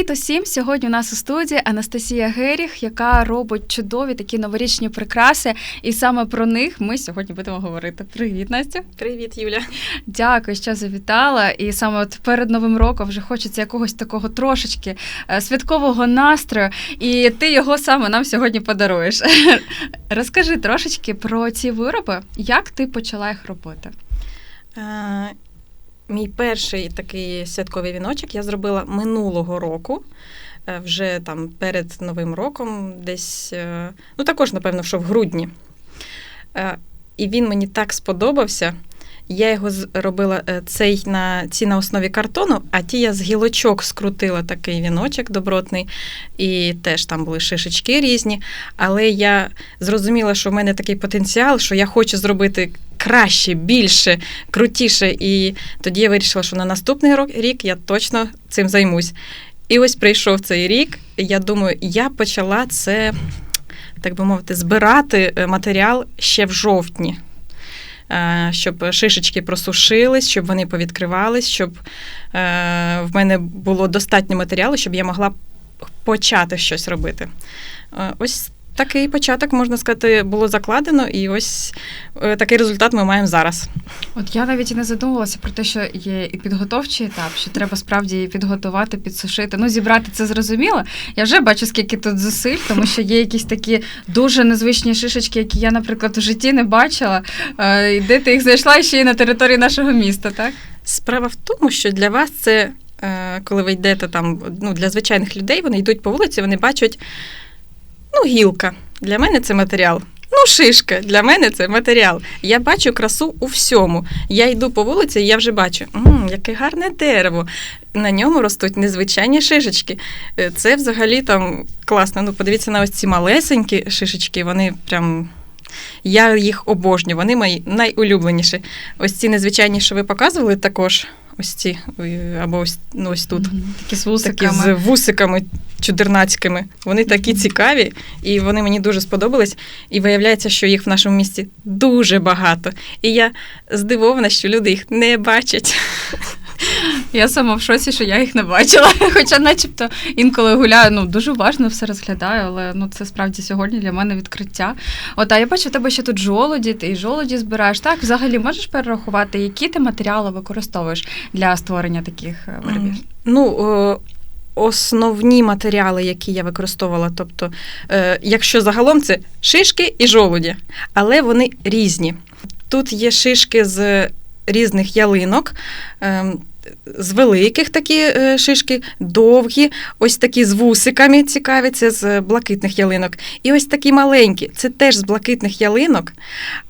Привіт усім! Сьогодні у нас у студії Анастасія Геріх, яка робить чудові такі новорічні прикраси, і саме про них ми сьогодні будемо говорити. Привіт, Настя! Привіт, Юля. Дякую, що завітала. І саме от перед новим роком вже хочеться якогось такого трошечки е, святкового настрою, і ти його саме нам сьогодні подаруєш. Розкажи трошечки про ці вироби, як ти почала їх робити. Мій перший такий святковий віночок я зробила минулого року, е, вже там перед Новим роком, десь, е, ну також, напевно, що в грудні. Е, І він мені так сподобався. Я його з- робила е, цей на ці на основі картону, а ті я з гілочок скрутила такий віночок добротний, і теж там були шишечки різні. Але я зрозуміла, що в мене такий потенціал, що я хочу зробити краще, більше, крутіше. І тоді я вирішила, що на наступний рік я точно цим займусь. І ось прийшов цей рік. Я думаю, я почала це, так би мовити, збирати е, матеріал ще в жовтні. Е, Щоб шишечки просушились, щоб вони повідкривались, щоб е, в мене було достатньо матеріалу, щоб я могла почати щось робити. Ось такий початок, можна сказати, було закладено, і ось е, такий результат ми маємо зараз. От я навіть і не задумувалася про те, що є і підготовчий етап, що треба справді підготувати, підсушити. Ну, зібрати це зрозуміло. Я вже бачу, скільки тут зусиль, тому що є якісь такі дуже незвичні шишечки, які я, наприклад, у житті не бачила. Е, і Де ти їх знайшла ще й на території нашого міста, так? Справа в тому, що для вас це, е, коли ви йдете там, ну, для звичайних людей, вони йдуть по вулиці, вони бачать, ну, гілка. Для мене це матеріал. Ну, шишка, для мене це матеріал. Я бачу красу у всьому. Я йду по вулиці, і я вже бачу, м, яке гарне дерево. На ньому ростуть незвичайні шишечки. Е, Це взагалі там класно. Ну, подивіться на ось ці малесенькі шишечки, вони прям. Я їх обожнюю, вони мої найулюбленіші. Ось ці незвичайні, що ви показували, також ось ці, е, або ось, ну, ось тут. Такі з Такі з вусиками чудернацькими. Вони такі цікаві, і вони мені дуже сподобались. І виявляється, що їх в нашому місті дуже багато. І я здивована, що люди їх не бачать. Я сама в шоці, що я їх не бачила. Хоча, начебто, інколи гуляю, ну дуже уважно все розглядаю, але ну це справді сьогодні для мене відкриття. От, а я бачу, у тебе ще тут жолоді, ти і жолоді збираєш. Так, взагалі можеш перерахувати, які ти матеріали використовуєш для створення таких е, виробів? Ну, е, основні матеріали, які я використовувала, тобто, е, якщо загалом це шишки і жолуді, але вони різні. Тут є шишки з різних ялинок. ем, З великих такі е, шишки, довгі, ось такі з вусиками цікаві, це з блакитних ялинок. І ось такі маленькі, це теж з блакитних ялинок,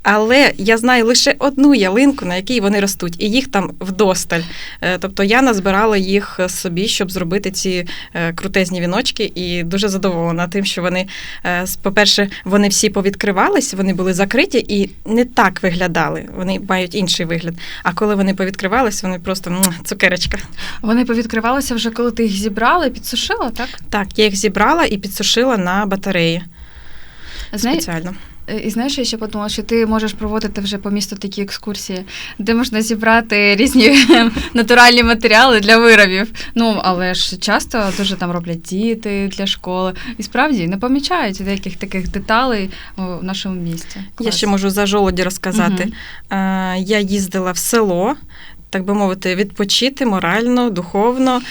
але я знаю лише одну ялинку, на якій вони ростуть, і їх там вдосталь. Е, Тобто я назбирала їх собі, щоб зробити ці е, крутезні віночки, і дуже задоволена тим, що вони, по-перше, вони всі повідкривались, вони були закриті і не так виглядали. Вони мають інший вигляд. А коли вони повідкривались, вони просто цукерочка. Вони повідкривалися вже, коли ти їх зібрала і підсушила, так? Так, я їх зібрала і підсушила на батареї Знаєш, спеціально. Е, І знаєш, я ще подумала, що ти можеш проводити вже по місту такі екскурсії, де можна зібрати різні натуральні матеріали для виробів. Ну, але ж часто дуже там роблять діти для школи. І справді не помічають деяких таких деталей у нашому місті. Я ще можу за жолоді розказати. Е, Я їздила в село, так би мовити, відпочити морально, духовно.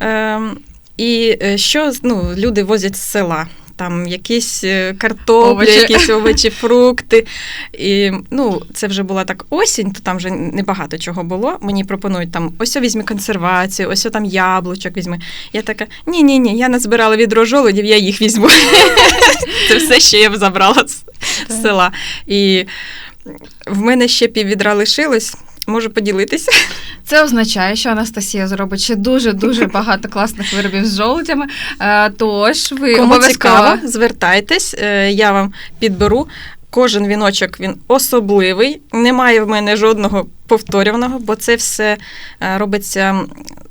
Ем, І е, що ну, люди возять з села? Там якісь е, картоплі, Овочі. якісь овочі, фрукти. І ну, це вже була так осінь, то там вже небагато чого було. Мені пропонують там ось візьми консервацію, ось там яблучок візьми. Я така: ні, ні, ні, я назбирала відро жолудів, я їх візьму. Це все, що я б забрала з села. І в мене ще піввідра лишилось. Можу поділитися. Це означає, що Анастасія зробить ще дуже дуже багато класних виробів з жолудями. Е, Тож ви Кому цікаво, звертайтесь, е, я вам підберу. Кожен віночок він особливий. Немає в мене жодного повторюваного, бо це все е, робиться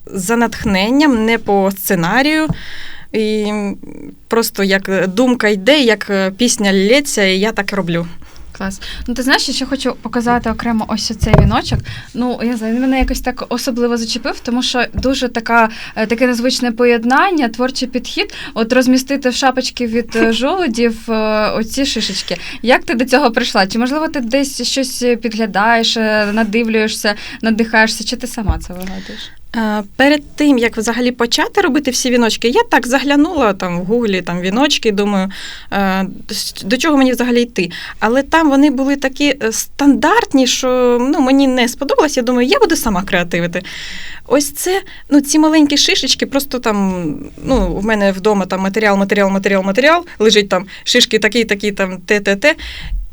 за натхненням, не по сценарію. І просто як думка йде, як пісня лється, і я так роблю. Клас. Ну ти знаєш, я ще хочу показати окремо ось цей віночок. Ну я знаю, він мене якось так особливо зачепив, тому що дуже така е, таке незвичне поєднання, творчий підхід. От розмістити в шапочки від е, жолудів е, оці шишечки. Як ти до цього прийшла? Чи можливо ти десь щось підглядаєш, надивлюєшся, надихаєшся, чи ти сама це вигадуєш? Е, Перед тим, як взагалі почати робити всі віночки, я так заглянула там в гуглі там віночки, думаю, е, до чого мені взагалі йти. Але там вони були такі е, стандартні, що ну, мені не сподобалось. Я думаю, я буду сама креативити. Ось це, ну, ці маленькі шишечки, просто там, ну, в мене вдома там матеріал, матеріал, матеріал, матеріал, лежить там шишки такі, такі, там, те, те, те.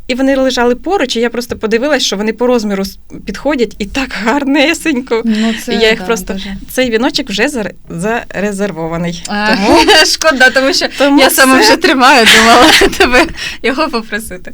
І вони лежали поруч, і я просто подивилась, що вони по розміру підходять і так гарнесенько. Ну, Я їх да, просто- дуже. Цей віночок вже зар- зарезервований. А, Тому, Шкода, тому що тому я все. вже тримаю, думала тебе його попросити.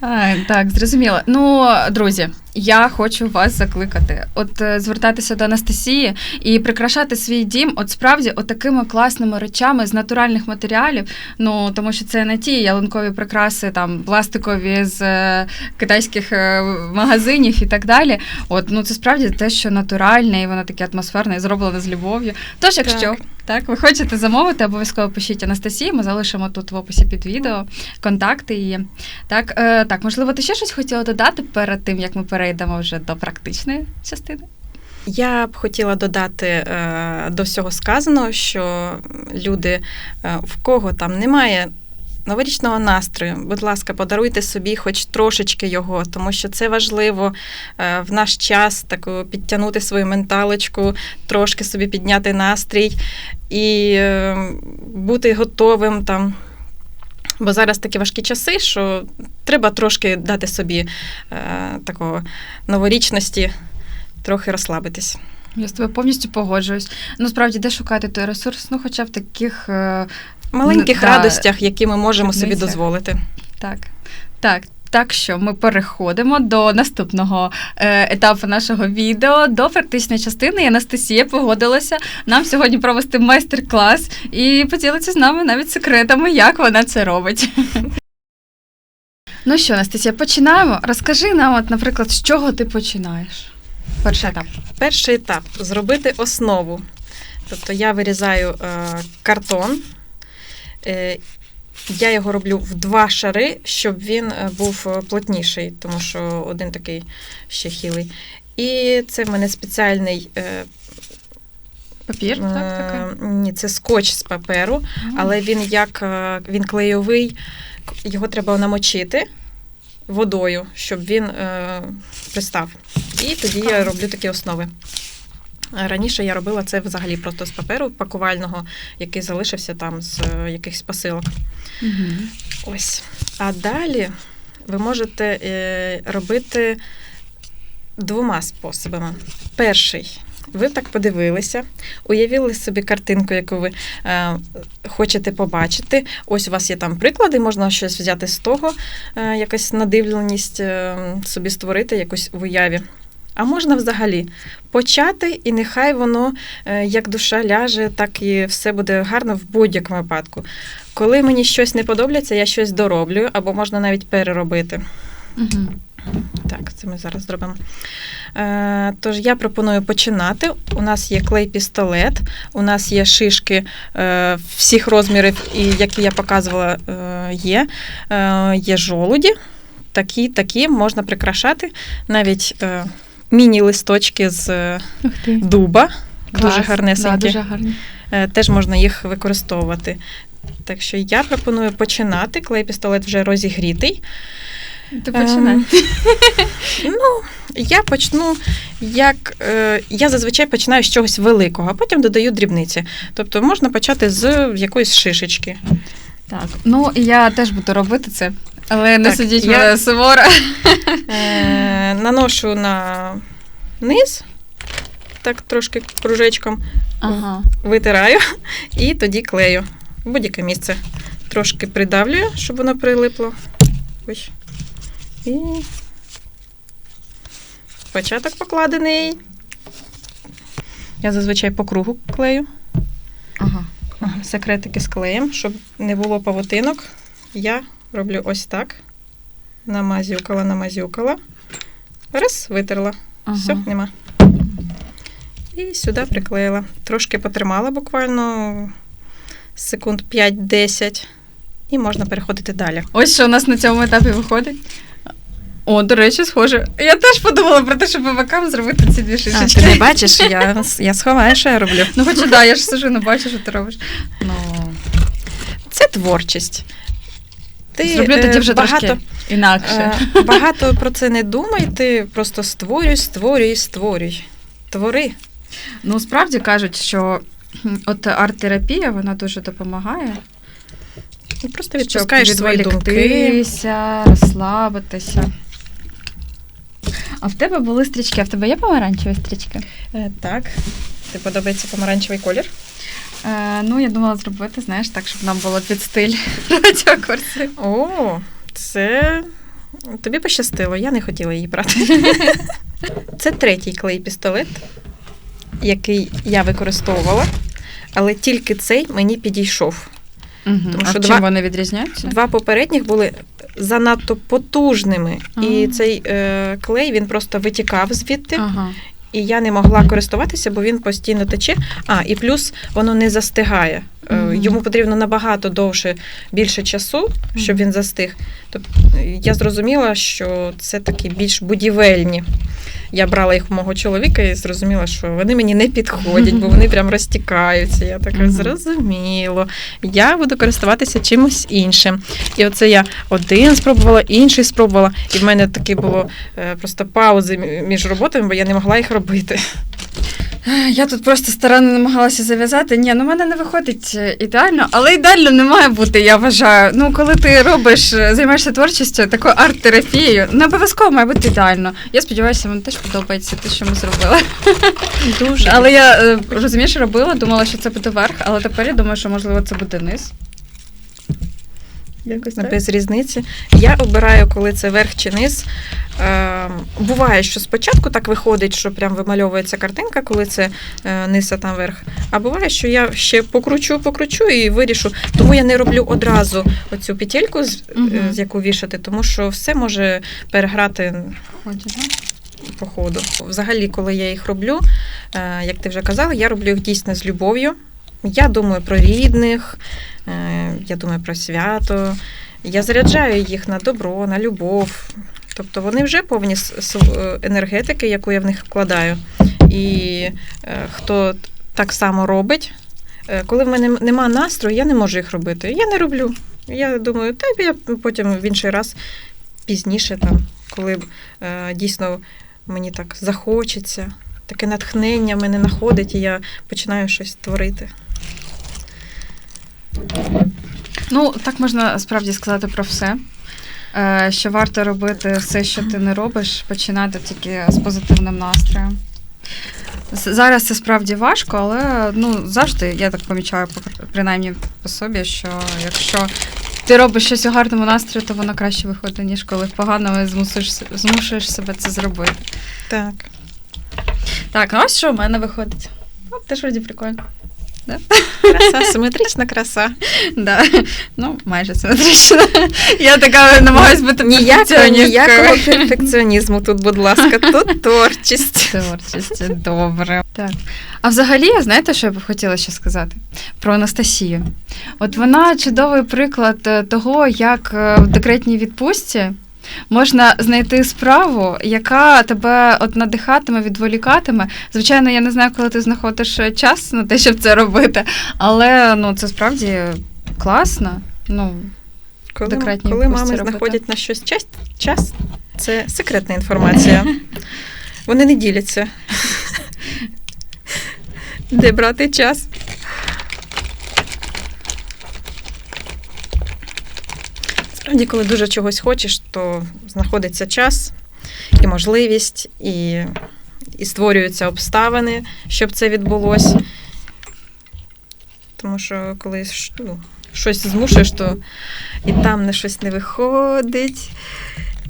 А, так, зрозуміло. Ну, друзі, я хочу вас закликати. От е, звертатися до Анастасії і прикрашати свій дім, от справді, от такими класними речами з натуральних матеріалів. Ну тому що це не ті ялинкові прикраси, там пластикові з е, китайських е, магазинів і так далі. От ну це справді те, що натуральне, і воно таке атмосферне і зроблене з любов'ю. Тож, якщо Так. так, ви хочете замовити, обов'язково пишіть Анастасії. Ми залишимо тут в описі під відео контакти її. Так, е, так, можливо, ти ще щось хотіла додати перед тим, як ми перейдемо вже до практичної частини? Я б хотіла додати е, до всього сказаного, що люди, е, в кого там немає новорічного настрою, будь ласка, подаруйте собі хоч трошечки його, тому що це важливо е, в наш час таку підтягнути свою менталочку, трошки собі підняти настрій і бути готовим там. Бо зараз такі важкі часи, що треба трошки дати собі е, такого новорічності, трохи розслабитись. Я з тобою повністю погоджуюсь. Ну, справді, де шукати той ресурс? Ну, хоча в таких е, Маленьких да, радостях, які ми можемо собі дозволити. так. Так. Так що ми переходимо до наступного е, етапу нашого відео, до практичної частини. І Анастасія погодилася нам сьогодні провести майстер-клас і поділитися з нами навіть секретами, як вона це робить. Ну що, Анастасія, починаємо. Розкажи нам, от, наприклад, з чого ти починаєш? Перший етап. Перший етап зробити основу. Тобто я вирізаю е, картон. Е, я його роблю в два шари, щоб він е, був е, плотніший, тому що один такий ще хілий. І це в мене спеціальний е, Папір, так, такий? ні, це скотч з паперу, але він як він клейовий, його треба намочити водою, щоб він е, пристав. І тоді я роблю такі основи. А Раніше я робила це взагалі просто з паперу пакувального, який залишився там з е, якихось посилок. Мгм. Ось. А далі ви можете е, робити двома способами. Перший. Ви так подивилися, уявили собі картинку, яку ви е, хочете побачити. Ось у вас є там приклади, можна щось взяти з того, е, якась надивленість е, собі створити, якусь в уяві. А можна взагалі почати, і нехай воно е, як душа ляже, так і все буде гарно в будь-якому випадку. Коли мені щось не подобається, я щось дороблю, або можна навіть переробити. Мгм. Так, це ми зараз зробимо. Е, тож я пропоную починати. У нас є клей-пістолет, у нас є шишки е, всіх розмірів, і які я показувала, е, є. Е, є жолуді. Такі, такі можна прикрашати. Навіть е, міні-листочки з е, дуба. Дуже Клас. гарнесенькі. Да, дуже гарні. Е, теж можна їх використовувати. Так що я пропоную починати. Клей-пістолет вже розігрітий. Ти починай. Ем, Ну, я почну як. Е, я зазвичай починаю з чогось великого, а потім додаю дрібниці. Тобто можна почати з якоїсь шишечки. Так, ну і я теж буду робити це, але не Так, судіть я- мене суворо. Е, наношу на низ, так трошки кружечком, Ага. витираю і тоді клею в будь-яке місце. Трошки придавлюю, щоб воно прилипло. Ось. І початок покладений. Я зазвичай по кругу клею. Ага, Секретики з клеєм, щоб не було павутинок. Я роблю ось так. намазюкала, намазюкала. Раз, витерла. Ага. Все, нема. І сюди приклеїла. Трошки потримала буквально секунд 5-10. І можна переходити далі. Ось що у нас на цьому етапі виходить. О, до речі, схоже. Я теж подумала про те, щоб по бокам зробити ці дві А, шишечки. ти не бачиш, я, я сховаю, що я роблю. Ну, хоча да, я ж сижу, не бачу, що ти робиш. Ну, Це творчість. Ти зроблю е, тоді вже багато, трошки інакше. е, багато про це не думай, ти просто створюй, створюй, створюй. Твори. Ну, справді кажуть, що от арт-терапія вона дуже допомагає. І просто відпускаєш свої думки. розслабитися. А в тебе були стрічки, а в тебе є помаранчеві стрічки? Е, Так. Тобі подобається помаранчевий колір? Е, ну, я думала зробити, знаєш, так, щоб нам було під стиль радіокурси. О, це тобі пощастило, я не хотіла її брати. Це третій клей-пістолет, який я використовувала, але тільки цей мені підійшов. Угу. Тому а що чим два- вони відрізняються? Два попередніх були занадто потужними, і цей е, клей він просто витікав звідти, Ага. І я не могла користуватися, бо він постійно тече. А, і плюс воно не застигає. Е. Йому потрібно набагато довше, більше часу, щоб він застиг. Тобто я зрозуміла, що це такі більш будівельні. Я брала їх у мого чоловіка і зрозуміла, що вони мені не підходять, бо вони прям розтікаються. Я така зрозуміло. Я буду користуватися чимось іншим. І оце я один спробувала, інший спробувала. І в мене такі було е, просто паузи між роботами, бо я не могла їх робити. Я тут просто старанно намагалася зав'язати. Ні, ну в мене не виходить е, ідеально, але ідеально не має бути, я вважаю. Ну, коли ти робиш, е, займаєшся творчістю, такою арт-терапією, не обов'язково має бути ідеально. Я сподіваюся, вам теж подобається те, що ми зробили. Дуже. Але я е, розумієш, робила, думала, що це буде верх, але тепер я думаю, що можливо це буде низ. Якось так. без різниці. Я обираю, коли це верх чи низ. Е, буває, що спочатку так виходить, що прям вимальовується картинка, коли це е, низ, а там верх. А буває, що я ще покручу, покручу і вирішу. Тому я не роблю одразу оцю петельку, з, з яку вішати, тому що все може переграти по ходу. Взагалі, коли я їх роблю, е, як ти вже казала, я роблю їх дійсно з любов'ю. Я думаю про рідних, е, я думаю про свято. Я заряджаю їх на добро, на любов. Тобто вони вже повні енергетики, яку я в них вкладаю. І е, хто так само робить, е, коли в мене нема настрою, я не можу їх робити. Я не роблю. Я думаю, та я потім в інший раз пізніше, там, коли дійсно мені так захочеться, таке натхнення мене знаходить, і я починаю щось творити. Ну, так можна справді сказати про все. Е, Що варто робити все, що ти не робиш, починати тільки з позитивним настроєм. Зараз це справді важко, але ну, завжди я так помічаю, принаймні по собі, що якщо ти робиш щось у гарному настрої, то воно краще виходить, ніж коли в поганому і змусиш, змушуєш себе це зробити. Так. Так, ну ось що в мене виходить. От теж вроді прикольно. Краса, симетрична краса. Да. Ну, майже симетрично. Я така намагаюсь бути Ніякого, ніякого перфекціонізму тут, будь ласка, тут творчість. Творчість, добре. Так. А взагалі, знаєте, що я б хотіла ще сказати? Про Анастасію. От вона чудовий приклад е, того, як е, в декретній відпустці можна знайти справу, яка тебе от надихатиме, відволікатиме. Звичайно, я не знаю, коли ти знаходиш е, час на те, щоб це робити, але ну, це справді класно. Ну, Коли, коли мами робити. знаходять на щось час, час, це секретна інформація. Вони не діляться. Де брати час? Справді, коли дуже чогось хочеш, то знаходиться час і можливість, і, і створюються обставини, щоб це відбулося. Тому що коли ну, щось змушуєш, то і там не щось не виходить,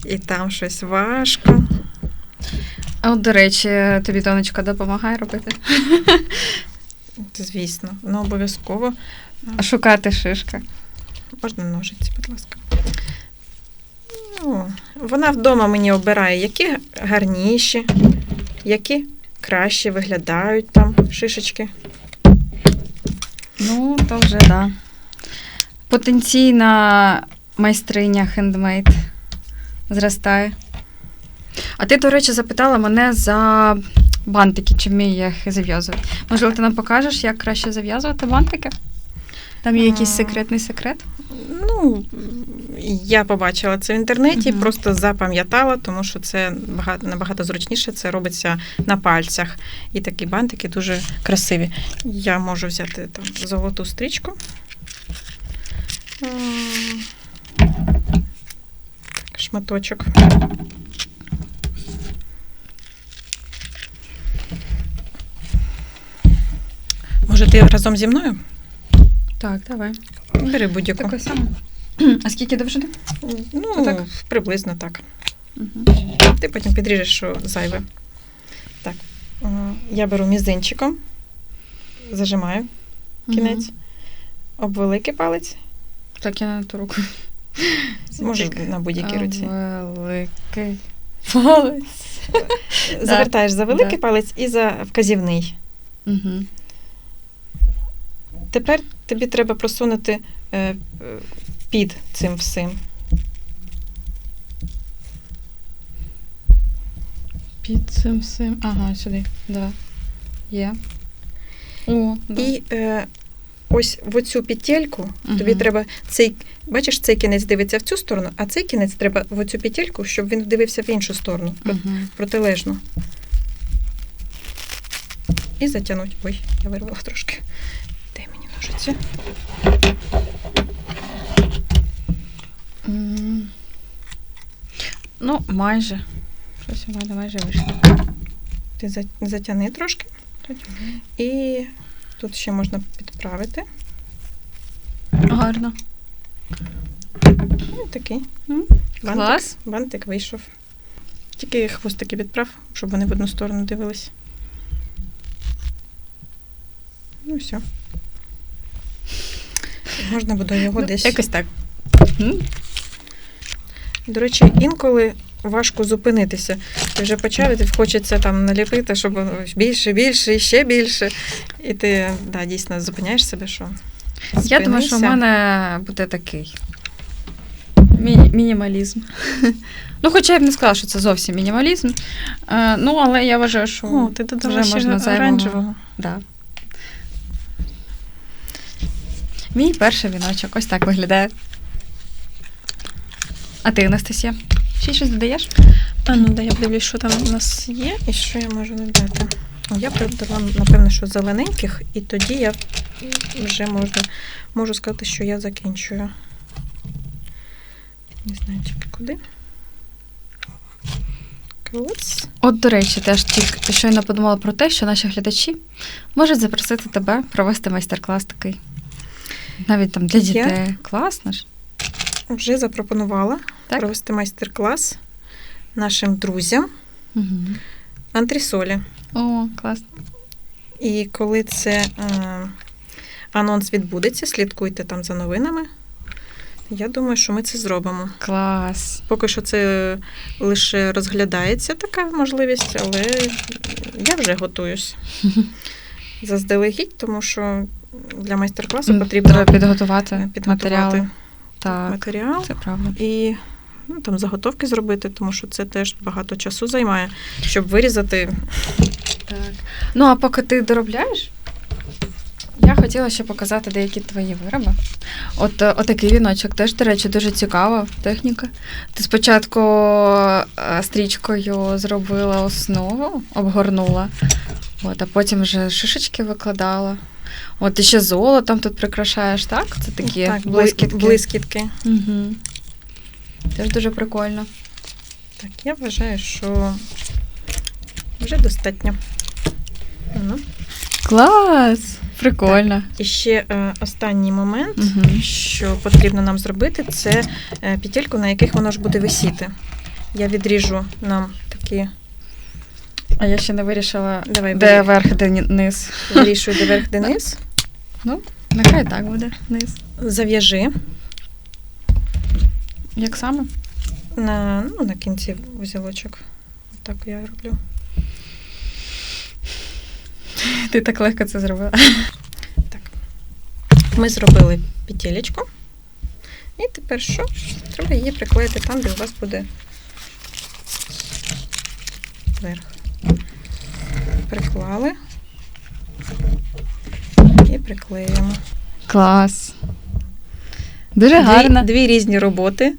і там щось важко. а от, до речі, тобі донечка допомагає робити. Звісно, ну обов'язково. Шукати шишка. Можна ножиці, будь ласка. Ну, вона вдома мені обирає, які гарніші, які краще виглядають там шишечки. Ну, то вже да. Потенційна майстриня хендмейд зростає. А ти, до речі, запитала мене за бантики, чи вмію я їх зав'язувати. Можливо, ти нам покажеш, як краще зав'язувати бантики? Там є якийсь секретний секрет? Ну, я побачила це в інтернеті, Мгм. просто запам'ятала, тому що це багато, набагато зручніше, це робиться на пальцях. І такі бантики дуже красиві. Я можу взяти там золоту стрічку. Шматочок. Може, ти разом зі мною? Так, давай. Бери будь-яку. Таке саме. А скільки довжини? Ну, Отак? приблизно так. Угу. Ти потім підріжеш, що зайве. Так. Я беру мізинчиком, зажимаю кінець, об великий палець, Так, я на ту руку. може на будь-якій руці. Великий палець. Завертаєш за великий Да. палець і за вказівний. Угу. Тепер тобі треба просунути е, е, під цим всім. Під цим всім. Ага, сюди. Да. Є. О, да. І е, ось в оцю петельку тобі треба цей, бачиш, цей кінець дивиться в цю сторону, а цей кінець треба в оцю петельку, щоб він дивився в іншу сторону. Мгм. протилежну. І затягнуть. Ой, я вирвала трошки. Дай мені ножиці. Ну, майже. Щось у мене майже вийшло. Ти за- затягни трошки. І тут ще можна підправити. Гарно. Ну, такий бантик, Клас. бантик вийшов. Тільки хвостики підправ, щоб вони в одну сторону дивились. Ну, все. Можна буде його Ну, десь. Якось так. До речі, інколи важко зупинитися. Ти вже почав, і ти хочеться там наліпити, щоб більше, більше і ще більше. І ти да, дійсно зупиняєш себе, що. Я думаю, що в мене буде такий мі- мінімалізм. Ну, хоча я б не сказала, що це зовсім мінімалізм. Е, ну, але я вважаю, що О, ти вже ще можна оранжевого. Да. Мій перший віночок ось так виглядає. А ти, Анастасія? Ще щось додаєш? А ну да, я подивлюсь, що там у нас є і що я можу додати. Я б додала, напевно, що зелененьких, і тоді я вже можу, можу сказати, що я закінчую. Не знаю тільки куди. От, до речі, теж тільки щойно подумала про те, що наші глядачі можуть запросити тебе провести майстер-клас такий. Навіть там для Я? дітей. Класно ж. Вже запропонувала Так? провести майстер-клас нашим друзям Угу. антресолі. О, класно. І коли це е, анонс відбудеться, слідкуйте там за новинами. Я думаю, що ми це зробимо. Клас. Поки що це лише розглядається така можливість, але я вже готуюсь заздалегідь, тому що для майстер-класу потрібно Треба підготувати, підготувати матеріали. Так, матеріал це правда. і ну, там заготовки зробити, тому що це теж багато часу займає, щоб вирізати. Так. Ну, а поки ти доробляєш, я хотіла ще показати деякі твої вироби. От е, отакий віночок теж, до речі, дуже цікава техніка. Ти спочатку е, стрічкою зробила основу, обгорнула, от, а потім вже шишечки викладала. От і ще золотом тут прикрашаєш, так? Це такі так, блискітки. блискітки. Угу. Теж дуже прикольно. Так, я вважаю, що вже достатньо. Ну. Клас! Прикольно. І ще е, останній момент, Угу. що потрібно нам зробити, це е, петельку, на яких воно ж буде висіти. Я відріжу нам такі, А я ще не вирішила, Давай, де бери. верх, де низ. вирішую де верх, де низ. Нехай так буде низ. Зав'яжи. Як саме? на, ну, на кінці вузілочок. Так я роблю. Ти так легко це зробила. Ми зробили петелечку. І тепер що? Треба її приклеїти там, де у вас буде верх. Приклали і приклеїмо. Клас. Дуже гарно. Дві, дві різні роботи.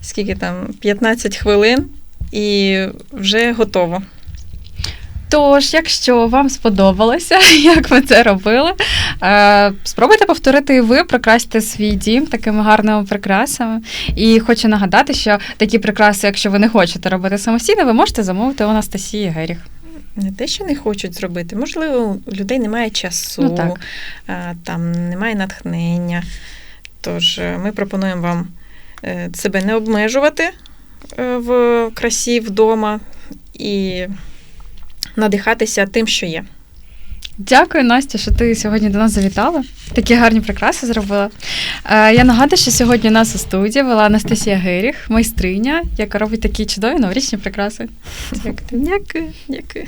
Скільки там? 15 хвилин і вже готово. Тож, якщо вам сподобалося, як ми це робили, е, спробуйте повторити і ви, прикрасьте свій дім такими гарними прикрасами. І хочу нагадати, що такі прикраси, якщо ви не хочете робити самостійно, ви можете замовити у Анастасії Геріх. Не те, що не хочуть зробити. Можливо, у людей немає часу, Ну, так. там немає натхнення. Тож е, ми пропонуємо вам е, себе не обмежувати е, в красі вдома і надихатися тим, що є. Дякую, Настя, що ти сьогодні до нас завітала. Такі гарні прикраси зробила. Е, я нагадую, що сьогодні у нас у студії була Анастасія Геріх, майстриня, яка робить такі чудові новорічні прикраси. Дякую, дякую.